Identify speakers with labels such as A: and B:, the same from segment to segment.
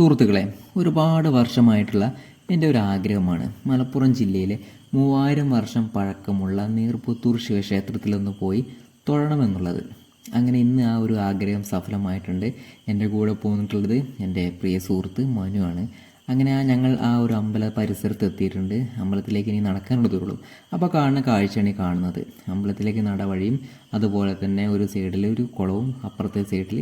A: സുഹൃത്തുക്കളെ ഒരുപാട് വർഷമായിട്ടുള്ള എന്റെ ഒരു ആഗ്രഹമാണ്. മലപ്പുറം ജില്ലയിലെ മൂവായിരം വർഷം പഴക്കമുള്ള നീർപുത്തൂർ ശിവക്ഷേത്രത്തിലൊന്ന് പോയി തൊഴണമെന്നുള്ളത്. അങ്ങനെ ഇന്ന് ആ ഒരു ആഗ്രഹം സഫലമായിട്ടുണ്ട്. എന്റെ കൂടെ പോന്നിട്ടുള്ളത് എന്റെ പ്രിയ സുഹൃത്ത് മനുവാണ് അങ്ങനെ ആ ഞങ്ങൾ ആ ഒരു അമ്പല പരിസരത്ത് എത്തിയിട്ടുണ്ട്. അമ്പലത്തിലേക്ക് ഇനി നടക്കാനുള്ളതുള്ളൂ അപ്പോൾ കാണുന്ന കാഴ്ചയാണ് ഈ കാണുന്നത്. അമ്പലത്തിലേക്ക് നടവഴിയും അതുപോലെ തന്നെ ഒരു സൈഡിൽ ഒരു കുളവും അപ്പുറത്തെ സൈഡിൽ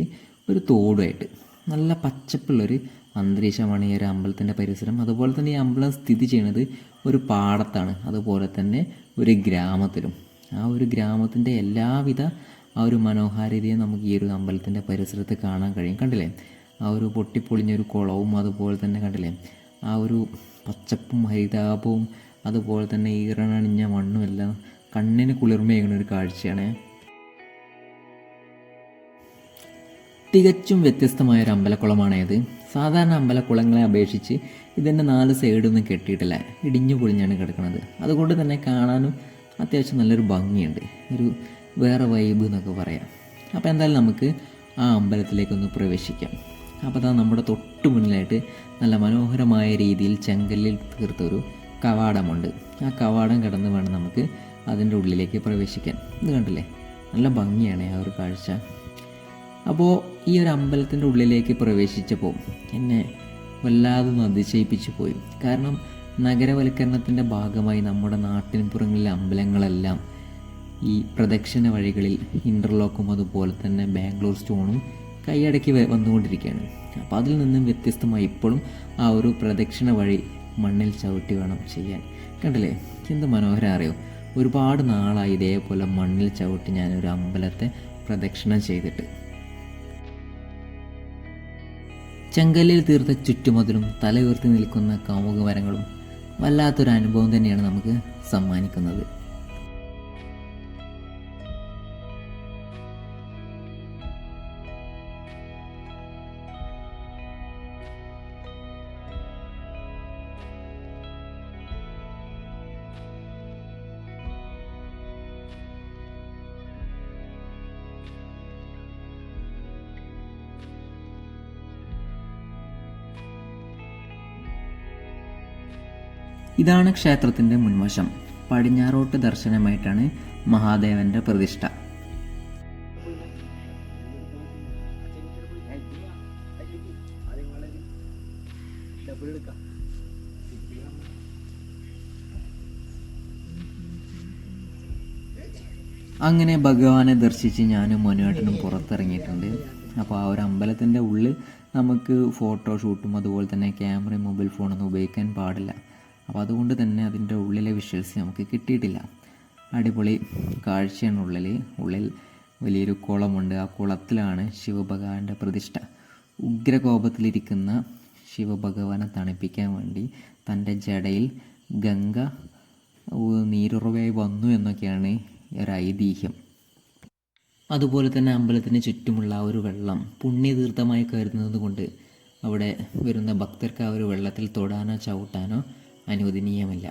A: ഒരു തോടുമായിട്ട് നല്ല പച്ചപ്പുള്ളൊരു അന്തരീക്ഷമാണ് ഈ ഒരു അമ്പലത്തിന്റെ പരിസരം അതുപോലെ തന്നെ ഈ അമ്പലം സ്ഥിതി ചെയ്യുന്നത് ഒരു പാടത്താണ്. അതുപോലെ തന്നെ ഒരു ഗ്രാമത്തിലും. ആ ഒരു ഗ്രാമത്തിന്റെ എല്ലാവിധ ആ ഒരു മനോഹാരിതയും നമുക്ക് ഈ ഒരു അമ്പലത്തിന്റെ പരിസരത്ത് കാണാൻ കഴിയും. കണ്ടില്ലേ? ആ ഒരു പൊട്ടിപ്പൊളിഞ്ഞൊരു കുളവും അതുപോലെ തന്നെ കണ്ടില്ലേ? ആ ഒരു പച്ചപ്പും ഹരിതാപവും അതുപോലെ തന്നെ ഈറനണിഞ്ഞ മണ്ണും എല്ലാം കണ്ണിന് കുളിർമയേകുന്ന ഒരു കാഴ്ചയാണ്. തികച്ചും വ്യത്യസ്തമായ ഒരു അമ്പലക്കുളമാണേത്. സാധാരണ അമ്പലക്കുളങ്ങളെ അപേക്ഷിച്ച് ഇതിന്റെ നാല് സൈഡൊന്നും കെട്ടിയിട്ടില്ല. ഇടിഞ്ഞു പൊളിഞ്ഞാണ് കിടക്കുന്നത് അതുകൊണ്ട് തന്നെ കാണാനും അത്യാവശ്യം നല്ലൊരു ഭംഗിയുണ്ട്. ഒരു വേറെ വൈബ് എന്നൊക്കെ പറയാം. അപ്പോൾ എന്തായാലും നമുക്ക് ആ അമ്പലത്തിലേക്കൊന്ന് പ്രവേശിക്കാം. അപ്പോൾ അതാ നമ്മുടെ തൊട്ട് മുന്നിലായിട്ട് നല്ല മനോഹരമായ രീതിയിൽ ചെങ്കല്ലിൽ തീർത്തൊരു കവാടമുണ്ട്. ആ കവാടം കടന്ന് വേണം നമുക്ക് അതിന്റെ ഉള്ളിലേക്ക് പ്രവേശിക്കാൻ. ഇത് കണ്ടില്ലേ? നല്ല ഭംഗിയാണ് ആ ഒരു കാഴ്ച. അപ്പോൾ ഈ ഒരു അമ്പലത്തിന്റെ ഉള്ളിലേക്ക് പ്രവേശിച്ചപ്പോൾ എന്നെ വല്ലാതെ അതിശയിപ്പിച്ചു പോയി. കാരണം നഗരവൽക്കരണത്തിന്റെ ഭാഗമായി നമ്മുടെ നാട്ടിൻപുറങ്ങളിലെ അമ്പലങ്ങളെല്ലാം ഈ പ്രദക്ഷിണ വഴികളിൽ ഇന്റർലോക്കും അതുപോലെ തന്നെ ബാംഗ്ലൂർ സ്റ്റോണും കൈയടക്കി വന്നുകൊണ്ടിരിക്കുകയാണ്. അപ്പോൾ അതിൽ നിന്നും വ്യത്യസ്തമായി ഇപ്പോഴും ആ ഒരു പ്രദക്ഷിണ വഴി മണ്ണിൽ ചവിട്ടി വേണം ചെയ്യാൻ. കണ്ടില്ലേ? എന്ത് മനോഹരം അറിയോ? ഒരുപാട് നാളായി ഇതേപോലെ മണ്ണിൽ ചവിട്ടി ഞാനൊരു അമ്പലത്തെ പ്രദക്ഷിണം ചെയ്തിട്ട്. ചെങ്കല്ലിൽ തീർത്ത ചുറ്റുമതിലും തല ഉയർത്തി നിൽക്കുന്ന കാമുക മരങ്ങളും വല്ലാത്തൊരു അനുഭവം തന്നെയാണ് നമുക്ക് സമ്മാനിക്കുന്നത്. ഇതാണ് ക്ഷേത്രത്തിന്റെ മുൻവശം. പടിഞ്ഞാറോട്ട് ദർശനമായിട്ടാണ് മഹാദേവന്റെ പ്രതിഷ്ഠ. അങ്ങനെ ഭഗവാനെ ദർശിച്ച് ഞാനും മനുവേട്ടനും പുറത്തിറങ്ങിയിട്ടുണ്ട്. അപ്പോൾ ആ ഒരു അമ്പലത്തിന്റെ ഉള്ളിൽ നമുക്ക് ഫോട്ടോ ഷൂട്ടും അതുപോലെ തന്നെ ക്യാമറയും മൊബൈൽ ഫോണൊന്നും ഉപയോഗിക്കാൻ പാടില്ല. അപ്പോൾ അതുകൊണ്ട് തന്നെ അതിന്റെ ഉള്ളിലെ വിഷ്വൽസ് നമുക്ക് കിട്ടിയിട്ടില്ല. അടിപൊളി കാഴ്ചയാണ് ഉള്ളിൽ. ഉള്ളിൽ വലിയൊരു കുളമുണ്ട്. ആ കുളത്തിലാണ് ശിവഭഗവാന്റെ പ്രതിഷ്ഠ. ഉഗ്രകോപത്തിലിരിക്കുന്ന ശിവഭഗവാനെ തണുപ്പിക്കാൻ വേണ്ടി തന്റെ ജടയിൽ ഗംഗ നീരുറവയായി വന്നു എന്നൊക്കെയാണ് ഒരു ഐതിഹ്യം. അതുപോലെ തന്നെ അമ്പലത്തിന് ചുറ്റുമുള്ള ആ ഒരു വെള്ളം പുണ്യതീർത്ഥമായി കരുതുന്നത് കൊണ്ട് അവിടെ വരുന്ന ഭക്തർക്ക് ആ ഒരു വെള്ളത്തിൽ തൊടാനോ ചവിട്ടാനോ അനുവദനീയമല്ല.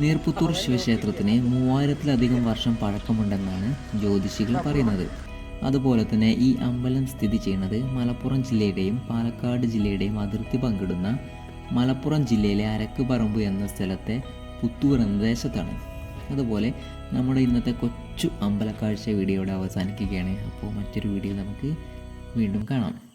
A: നീർപുത്തൂർ ശിവക്ഷേത്രത്തിന് മൂവായിരത്തിലധികം വർഷം പഴക്കമുണ്ടെന്നാണ് ജ്യോതിഷികൾ പറയുന്നത്. അതുപോലെ തന്നെ ഈ അമ്പലം സ്ഥിതി ചെയ്യുന്നത് മലപ്പുറം ജില്ലയുടെയും പാലക്കാട് ജില്ലയുടെയും അതിർത്തി പങ്കിടുന്ന മലപ്പുറം ജില്ലയിലെ അരക്ക് പറമ്പ് എന്ന സ്ഥലത്തെ പുത്തൂർ എന്ന ദേശത്താണ്. അതുപോലെ നമ്മുടെ ഇന്നത്തെ കൊച്ചു അമ്പലക്കാഴ്ച വീഡിയോയുടെ അവസാനിക്കുകയാണ്. അപ്പോൾ മറ്റൊരു വീഡിയോ നമുക്ക് വീണ്ടും കാണാം.